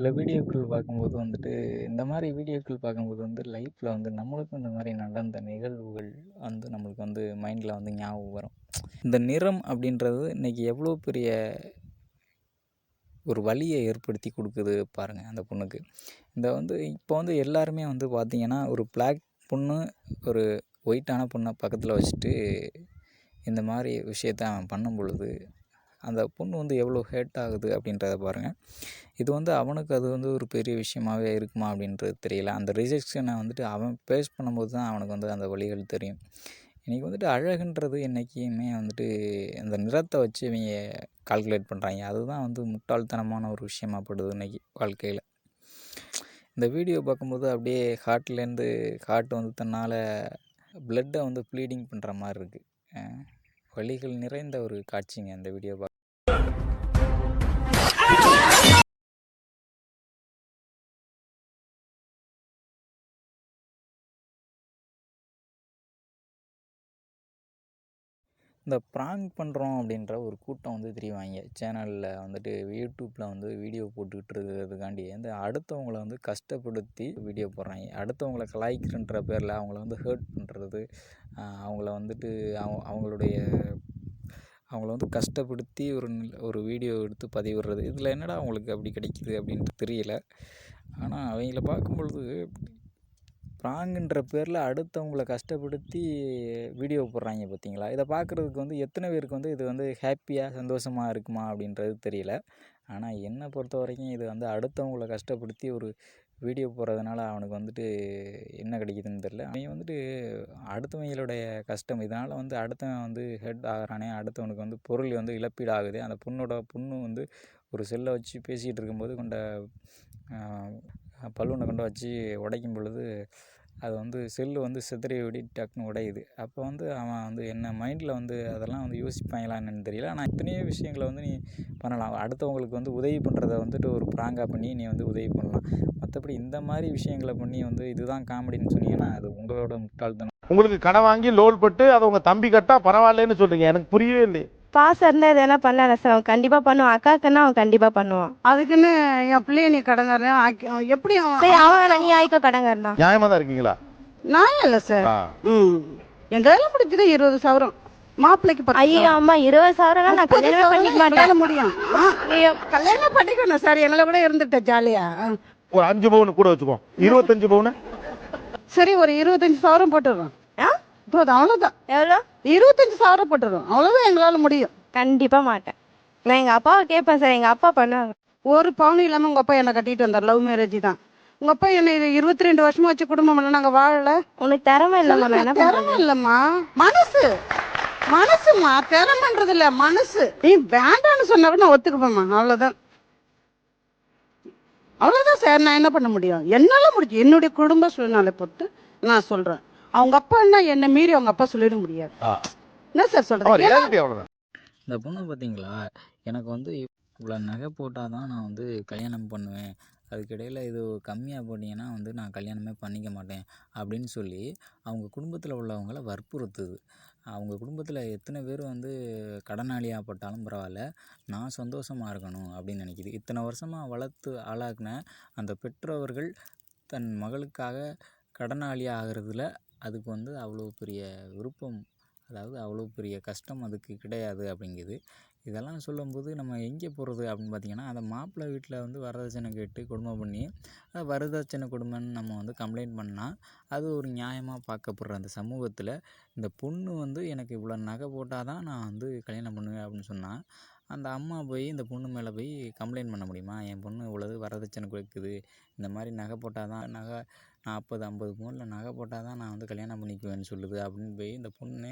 சில வீடியோக்கள் பார்க்கும்போது வந்துட்டு இந்த மாதிரி வீடியோக்கள் பார்க்கும்போது வந்து லைஃப்பில் வந்து நம்மளுக்கும் இந்த மாதிரி நடந்த நிகழ்வுகள் வந்து நம்மளுக்கு வந்து மைண்டில் வந்து ஞாபகம் வரும். இந்த நிறம் அப்படின்றது இன்றைக்கி எவ்வளோ பெரிய ஒரு வழியை ஏற்படுத்தி கொடுக்குது பாருங்கள் அந்த பொண்ணுக்கு. இந்த வந்து இப்போ வந்து எல்லாருமே வந்து பார்த்திங்கன்னா ஒரு பிளாக் பொண்ணு ஒரு ஒயிட்டான பொண்ணை பக்கத்தில் வச்சுட்டு இந்த மாதிரி விஷயத்த அவன் பண்ணும் பொழுது அந்த பொண்ணு வந்து எவ்வளோ ஹேட் ஆகுது அப்படின்றத பாருங்கள் இது வந்து அவனுக்கு அது வந்து ஒரு பெரிய விஷயமாவே இருக்குமா அப்படின்றது தெரியல. அந்த ரிஜெக்ஷனை வந்துட்டு அவன் ஃபேஸ் பண்ணும்போது தான் அவனுக்கு வந்து அந்த வழிகள் தெரியும். இன்றைக்கி வந்துட்டு அழகுன்றது என்றைக்குமே வந்துட்டு அந்த நிறத்தை வச்சு இவங்க கால்குலேட் பண்ணுறாங்க அதுதான் வந்து முட்டாள்தனமான ஒரு விஷயமாகப்படுது இன்றைக்கி வாழ்க்கையில். இந்த வீடியோ பார்க்கும்போது அப்படியே ஹார்ட்லேருந்து ஹார்ட் வந்து தன்னால் ப்ளட்டை வந்து ப்ளீடிங் பண்ணுற மாதிரி இருக்குது வழிகள் நிறைந்த ஒரு காட்சிங்க அந்த வீடியோ பார்க்க இந்த ப்ராங்க் பண்ணுறோம் அப்படின்ற ஒரு கூட்டம் வந்து திரிவாங்க சேனலில் வந்துட்டு யூடியூப்பில் வந்து வீடியோ போட்டுக்கிட்டு இருக்கிறதுக்காண்டி இந்த அடுத்தவங்கள வந்து கஷ்டப்படுத்தி வீடியோ போடுறாங்க. அடுத்தவங்கள கலாய்க்கிறன்ற பேரில் அவங்கள வந்து ஹேர்ட் பண்ணுறது அவங்கள வந்துட்டு அவங்க அவங்களுடைய அவங்கள வந்து கஷ்டப்படுத்தி ஒரு ஒரு வீடியோ எடுத்து பதிவிடுறது. இதில் என்னடா அவங்களுக்கு அப்படி கிடைக்கிது அப்படின்ட்டு தெரியல. ஆனால் அவங்கள பார்க்கும் பொழுது ப்ராங்குன்ற பேரில் அடுத்தவங்கள கஷ்டப்படுத்தி வீடியோ போடுறாங்க பார்த்தீங்களா இதை பார்க்குறதுக்கு வந்து எத்தனை பேருக்கு வந்து இது வந்து ஹாப்பியாக சந்தோஷமாக இருக்குமா அப்படின்றது தெரியல. ஆனால் என்னை பொறுத்த வரைக்கும் இது வந்து அடுத்தவங்கள கஷ்டப்படுத்தி ஒரு வீடியோ போடுறதுனால அவனுக்கு வந்துட்டு என்ன கிடைக்குதுன்னு தெரில அவன் வந்துட்டு அடுத்தவங்களுடைய கஷ்டம். இதனால் வந்து அடுத்தவன் வந்து ஹெட் ஆகிறானே அடுத்தவனுக்கு வந்து பொருள் வந்து இழப்பீடு ஆகுது அந்த பொண்ணோட பொண்ணு வந்து ஒரு செல்லை வச்சு பேசிகிட்டு இருக்கும்போது கொண்ட பலூனை கொண்டு வச்சு உடைக்கும் பொழுது அது வந்து செல்லு வந்து சிதறி ஓடி டக்குன்னு உடையுது. அப்போ வந்து அவன் வந்து என்ன மைண்டில் வந்து அதெல்லாம் வந்து யோசிப்பாங்களா என்னென்னு தெரியல. ஆனால் இத்தனையோ விஷயங்களை வந்து நீ பண்ணலாம். அடுத்தவங்களுக்கு வந்து உதவி பண்ணுறத வந்துட்டு ஒரு ப்ராங்காக பண்ணி நீ வந்து உதவி பண்ணலாம். மற்றபடி இந்த மாதிரி விஷயங்களை பண்ணி வந்து இதுதான் காமெடின்னு சொன்னீங்கன்னா அது உங்களோட முட்டாள்தனம். உங்களுக்கு கடன் வாங்கி லோன் பட்டு அதை உங்கள் தம்பி கட்டா பரவாயில்லன்னு சொல்கிறீங்க எனக்கு புரியவே இல்லை பாசம் இருந்தால் எதனா பண்ணல சார். அவன் கண்டிப்பாக பண்ணுவான். அக்காக்குன்னா அவன் கண்டிப்பாக பண்ணுவான். அதுக்குன்னு என் பிள்ளைய நீ கடங்காரன் ஆக்கி எப்படி அவன் சரி அவன் நீ ஆயிக்கோ கடங்கர் தான் நியாயமா தான் இருக்கீங்களா? நான் இல்லை சார். ஆ. ம். என் கையில் பிடிச்சது இருபது சவரம். மாப்பிள்ளைக்கு பத்து ஐயோ சவரம். அம்மா இருபது சவரம்னா நான் முப்பது கல்யாணமே சவரம் பண்ணிக்க எங்களால மாட்டேன். முடியும். ஆ, ஐயோ. கல்யாணம் பண்ணிக்கணும் சார். எங்களை கூட இருந்துட்டேன் ஜாலியா. ஆ. ஒரு அஞ்சு பவுன் கூட வச்சுப்போம் இருபத்தஞ்சு பவுன்? சரி ஒரு இருபத்தஞ்சு சவரம் போட்டுடுறோம். போதும் அவ்வளோதான் எவ்வளோ? இருபத்தஞ்சு சவரம் போட்டுடுறோம் அவ்வளோதான் எங்களால் முடியும். கண்டிப்பாக மாட்டேன். நான் எங்கள் அப்பாவை கேட்பேன் சார். எங்கள் அப்பா பண்ணுவாங்க. ஒரு பவுன் இல்லாமல் உங்கள் அப்பா என்னை கட்டிட்டு வந்தார். லவ் மேரேஜ் தான். உங்கள் அப்பா என்னை இருபத்தி ரெண்டு வருஷமா வச்சு குடும்பம் நாங்கள் வாழல. உனக்கு திறமை இல்லைம்மா. திறமை இல்லம்மா. மனசு. மனசுமா திறமைன்றது இல்ல. மனசு. நீ வேண்டான்னு சொன்னா நான் ஒத்துக்குப்பேம்மா அவ்வளவுதான். அவ்வளவுதான் சார். நான் என்ன பண்ண முடியும்? என்னால முடிஞ்சு. என்னுடைய குடும்ப சூழ்நிலை பொறுத்து நான் சொல்றேன். அவங்க அப்பா என்ன என்னை மீறி அவங்க அப்பா சொல்லிட முடியாது. என்ன சார் அவ்வளவுதான். இந்த பொண்ணு பார்த்தீங்களா எனக்கு வந்து இவ்வளோ நகை போட்டால் தான் நான் வந்து கல்யாணம் பண்ணுவேன். அதுக்கிடையில் இது கம்மியாக போட்டிங்கன்னா வந்து நான் கல்யாணமே பண்ணிக்க மாட்டேன் அப்படின்னு சொல்லி அவங்க குடும்பத்தில் உள்ளவங்கள வற்புறுத்துது. அவங்க குடும்பத்தில் எத்தனை பேர் வந்து கடனாளியாக பட்டாலும் பரவாயில்ல நான் சந்தோஷமாக இருக்கணும் அப்படின்னு நினைக்கிது. இத்தனை வருஷமாக வளர்த்து ஆளாக்குன அந்த பெற்றோர்கள் தன் மகளுக்காக கடனாளி ஆகிறதுல அதுக்கு வந்து அவ்வளோ பெரிய விருப்பம் அதாவது அவ்வளோ பெரிய கஷ்டம் அதுக்கு கிடையாது அப்படிங்குது. இதெல்லாம் சொல்லும்போது நம்ம எங்கே போகிறது அப்படின்னு பார்த்தீங்கன்னா அந்த மாப்பிள்ளை வீட்டில் வந்து வரதட்சணை கேட்டு குடும்பம் பண்ணி வரதட்சணை கொடுமைன்னு நம்ம வந்து கம்ப்ளைண்ட் பண்ணால் அது ஒரு நியாயமாக பார்க்கப்படுற அந்த சமூகத்தில் இந்த பொண்ணு வந்து எனக்கு இவ்வளோ நகை போட்டால் தான் நான் வந்து கல்யாணம் பண்ணுவேன் அப்படின்னு சொன்னால் அந்த அம்மா போய் இந்த பொண்ணு மேலே போய் கம்ப்ளைண்ட் பண்ண முடியுமா? என் பொண்ணு இவ்வளவு வரதட்சணை கொடுக்குது இந்த மாதிரி நகை போட்டால் தான் நகை நாற்பது ஐம்பது பவுனில் நகை போட்டால் தான் நான் வந்து கல்யாணம் பண்ணிக்குவேன்னு சொல்லுது அப்படின்னு போய் இந்த பொண்ணு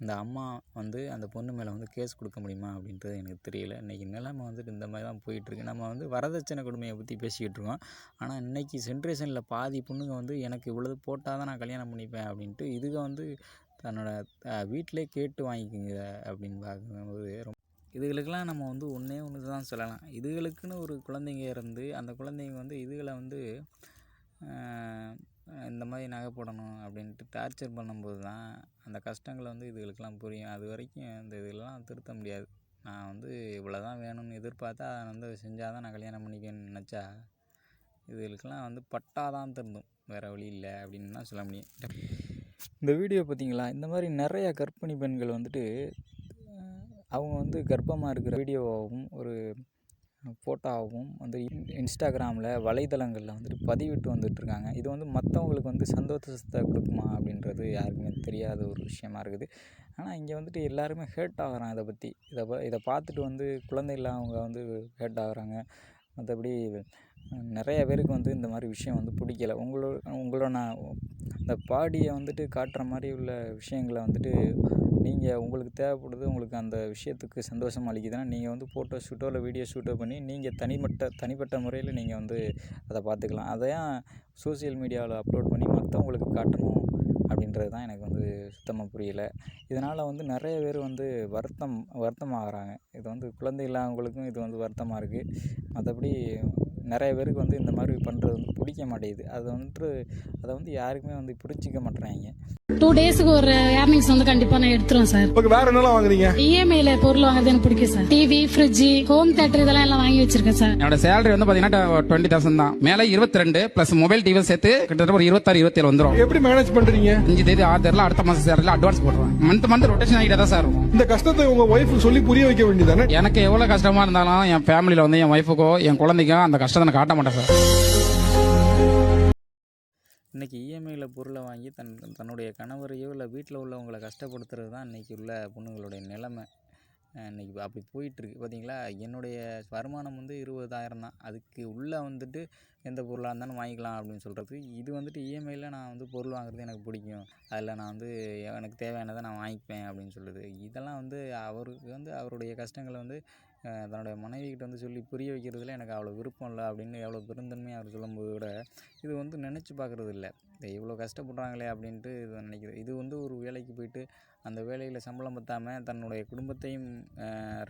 இந்த அம்மா வந்து அந்த பொண்ணு மேலே வந்து கேஸ் கொடுக்க முடியுமா அப்படின்றது எனக்கு தெரியல. இன்றைக்கி நிலைமை வந்துட்டு இந்த மாதிரி தான் போயிட்டுருக்கு. நம்ம வந்து வரதட்சணை கொடுமையை பற்றி பேசிக்கிட்டு இருக்கோம். ஆனால் இன்றைக்கி ஜென்ரேஷனில் பாதி பொண்ணுங்க வந்து எனக்கு இவ்வளவு போட்டால் தான் நான் கல்யாணம் பண்ணிப்பேன் அப்படின்ட்டு இதுக வந்து தன்னோட வீட்டிலே கேட்டு வாங்கிக்குங்க அப்படின்னு பார்க்கும்போது ரொம்ப இதுகளுக்கெல்லாம் நம்ம வந்து ஒன்றே ஒன்று தான் சொல்லலாம். இதுகளுக்குன்னு ஒரு குழந்தைங்க இருந்து அந்த குழந்தைங்க வந்து இதுகளை வந்து இந்த மாதிரி நகை போடணும் அப்படின்ட்டு டார்ச்சர் பண்ணும்போது தான் அந்த கஷ்டங்களை வந்து இதுகளுக்கெல்லாம் புரியும். அது வரைக்கும் இந்த இதெல்லாம் திருத்த முடியாது. நான் வந்து இவ்வளோ தான் வேணும்னு எதிர்பார்த்தா அதை வந்து செஞ்சால் தான் நான் கல்யாணம் பண்ணிக்குவேன்னு நினச்சா இதுகளுக்கெல்லாம் வந்து பட்டாதான் திருந்தும். வேறு வழி இல்லை அப்படின்னு தான் சொல்ல முடியும். இந்த வீடியோ பார்த்தீங்களா? இந்த மாதிரி நிறைய கற்பிணி பெண்கள் வந்துட்டு அவங்க வந்து கர்ப்பமாக இருக்கிற வீடியோவாகவும் ஒரு ஃபோட்டோவாகவும் வந்து இன்- இன்ஸ்டாகிராமில் வலைதளங்களில் வந்துட்டு பதிவிட்டு வந்துட்டுருக்காங்க இது வந்து மற்றவங்களுக்கு வந்து சந்தோஷத்தை கொடுக்குமா அப்படின்றது யாருக்குமே தெரியாத ஒரு விஷயமா இருக்குது. ஆனால் இங்கே வந்துட்டு எல்லாருமே ஹேர்ட் ஆகிறான் இதை பற்றி இதை ப இதை பார்த்துட்டு வந்து குழந்தைகள் அவங்க வந்து ஹேர்ட் ஆகுறாங்க. மற்றபடி நிறைய பேருக்கு வந்து இந்த மாதிரி விஷயம் வந்து பிடிக்கல. உங்களோட உங்களோட நான் இந்த பாடியை வந்துட்டு காட்டுற மாதிரி உள்ள விஷயங்களை வந்துட்டு நீங்கள் உங்களுக்கு தேவைப்படுது உங்களுக்கு அந்த விஷயத்துக்கு சந்தோஷம் அளிக்குதுன்னா நீங்கள் வந்து ஃபோட்டோ ஷூட்டோ இல்லை வீடியோ ஷூட்டோ பண்ணி நீங்கள் தனிப்பட்ட தனிப்பட்ட முறையில் நீங்கள் வந்து அதை பார்த்துக்கலாம். அதை ஏன் சோஷியல் மீடியாவில் அப்லோட் பண்ணி மற்றவங்களுக்கு காட்டணும் அப்படின்றது தான் எனக்கு வந்து சுத்தமாக புரியல. இதனால் வந்து நிறைய பேர் வந்து வருத்தம் வருத்தமாகறாங்க. இது வந்து குழந்தை இல்லாதவங்களுக்கும் இது வந்து வருத்தமாக இருக்குது மற்றபடி நிறைய பேருக்கு வந்து இந்த மாதிரி பண்ணுறது வந்து பிடிக்க மாட்டேங்குது. அது வந்துட்டு அதை வந்து யாருக்குமே வந்து பிடிச்சிக்க மாட்டேறாங்க. டூ டேஸ்க்கு ஒரு ஏர்னிங்ஸ் வந்து கண்டிப்பா நான் எடுத்துருவேன் சார். இப்போ வேற என்னலாம் வாங்குறீங்க? இஎம்ஐல பொருள் வாங்குறது எனக்கு பிடிக்கும் sir. TV fridge home theatre இதெல்லாம் எல்லாம் வாங்கி வச்சிருக்கேன் சார். என்னோட சேலரி வந்து பாத்தீங்கன்னா டுவெண்ட்டி தௌசண்ட் தான். மேல இருபத்தி ரெண்டு பிளஸ் மொபைல் டிவி சேர்த்து கிட்டத்தட்ட ஒரு இருபத்தாறு இருபத்தேழு வந்துரும். எப்படி மேனேஜ் பண்றீங்க? அஞ்சு தேதி ஆறு தேதியில் அடுத்த மாசம் சேலரியில் அட்வான்ஸ் போடுறேன் மந்த் மந்த் ரொட்டேஷன் ஆகிட்டே தான் சார் இருக்கும். இந்த கஷ்டத்தை உங்க ஒய்ஃப் சொல்லி புரிய வைக்க வேண்டியதானே எனக்கு எவ்வளவு கஷ்டமா இருந்தாலும் என் ஃபேமிலியில வந்து என் ஒய்ஃபுக்கோ என் குழந்தைக்கோ அந்த கஷ்டத்தை நான் காட்ட மாட்டேன் சார். இன்றைக்கி இஎம்ஐயில் பொருளை வாங்கி தன் தன்னுடைய கணவரையோ இல்லை வீட்டில் உள்ளவங்களை கஷ்டப்படுத்துறது தான் இன்றைக்கி உள்ள பொண்ணுங்களுடைய நிலைமை. இன்றைக்கி இன்னைக்கு அப்படி போயிட்டுருக்கு. பார்த்தீங்களா என்னுடைய வருமானம் வந்து இருபதாயிரம் தான். அதுக்கு உள்ளே வந்துட்டு எந்த பொருளாக இருந்தாலும் வாங்கிக்கலாம் அப்படின்னு சொல்கிறது இது வந்துட்டு இஎம்ஐயில் நான் வந்து பொருள் வாங்குறது எனக்கு பிடிக்கும். அதில் நான் வந்து எனக்கு தேவையானதை நான் வாங்கிப்பேன் அப்படின்னு சொல்லுது. இதெல்லாம் வந்து அவருக்கு வந்து அவருடைய கஷ்டங்களை வந்து தன்னுடைய மனைவிக்கிட்ட வந்து சொல்லி புரிய வைக்கிறதுல எனக்கு அவ்வளோ விருப்பம் இல்லை அப்படின்னு எவ்வளோ பெருந்தன்மையாக அவர் சொல்லும்போது கூட இது வந்து நினச்சி பார்க்குறது இல்லை. இவ்வளோ கஷ்டப்படுறாங்களே அப்படின்ட்டு இது நினைக்கிறது இது வந்து ஒரு வேலைக்கு போயிட்டு அந்த வேலையில் சம்பளம் பற்றாமல் தன்னுடைய குடும்பத்தையும்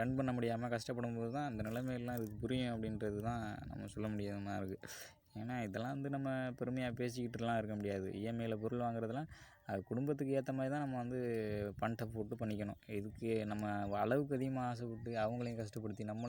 ரன் பண்ண முடியாமல் கஷ்டப்படும் போது தான் அந்த நிலைமையெல்லாம் இதுக்கு புரியும் அப்படின்றது தான் நம்ம சொல்ல முடியாதமாக இருக்குது ஏன்னா இதெல்லாம் வந்து நம்ம பெருமையாக பேசிக்கிட்டுலாம் இருக்க முடியாது. இஎம்ஐயில் பொருள் வாங்குறதெல்லாம் அது குடும்பத்துக்கு ஏற்ற மாதிரி தான் நம்ம வந்து பணத்தை போட்டு பண்ணிக்கணும். இதுக்கு நம்ம அளவுக்கு அதிகமாக ஆசைப்பட்டு அவங்களையும் கஷ்டப்படுத்தி நம்ம